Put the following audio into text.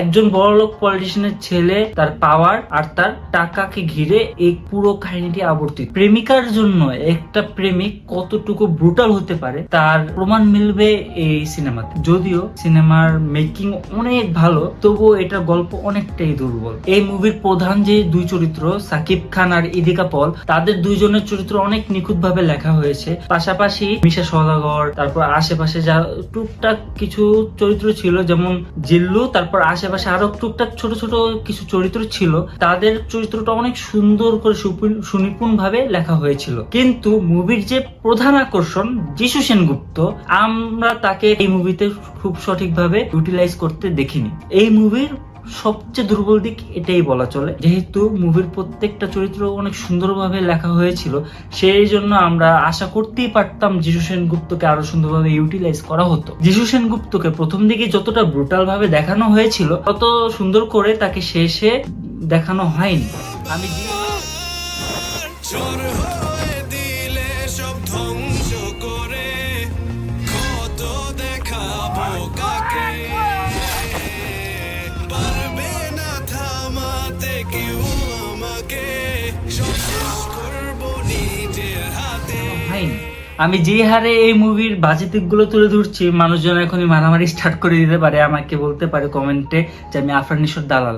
একজন বড়লোক পলিটিশিয়ানের ছেলে, তার পাওয়ার আর তার টাকাকে ঘিরে এই পুরো কাহিনীটি আবর্তিত। প্রেমিকার জন্য একটা প্রেমিক কতটুকু ব্রুটাল হতে পারে, তার প্রমাণ মিলবে এই সিনেমাতে। যদিও সিনেমার মেকিং অনেক ভালো, তবুও এটার গল্প অনেকটাই দুর্বল। এই মুভির প্রধান যে দুই চরিত্র, সাকিব খান আর ইদিকা পল, তাদের দুইজনের চরিত্র অনেক নিখুঁত ভাবে লেখা হয়েছে। পাশাপাশি মিশা সদাগর তারপর আশেপাশে যা টুকটাক কিছু চরিত্র ছিল, যেমন জিল্লু, তারপর আশেপাশে আরও টুকটাক ছোট ছোট কিছু চরিত্র ছিল, তাদের চরিত্রটা অনেক সুন্দর করে সুনিপুণ ভাবে লেখা হয়েছিল। কিন্তু মুভির যে প্রধান আকর্ষণ যিশু সেনগুপ্ত, আমরা তাকে এই মুভিতে খুব সঠিকভাবে ইউটিলাইজ করতে দেখিনি। এই মুভির সবচেয়ে দুর্বল দিক এটাই বলা চলে। যেহেতু মুভির প্রত্যেকটা চরিত্র অনেক সুন্দরভাবে লেখা হয়েছিল সেই জন্য আমরা আশা করতেই পারতাম যিশু সেনগুপ্তকে আরও সুন্দরভাবে ইউটিলাইজ করা হতো। যিশু সেনগুপ্তকে প্রথম দিকে যতটা ব্রুটাল ভাবে দেখানো হয়েছিল তত সুন্দর করে তাকে শেষে দেখানো হয়নি। আমি যে- চোর হয়ে দিলে সব ধ্বংস করে কত দেখাবো আমি যে হারে এই মুভির বাজেটিকগুলো তুলে ধরছি, মানুষজন এখনই মারামারি স্টার্ট করে দিতে পারে, আমাকে বলতে পারে কমেন্টে যে আমি আফরানিশোর দালাল।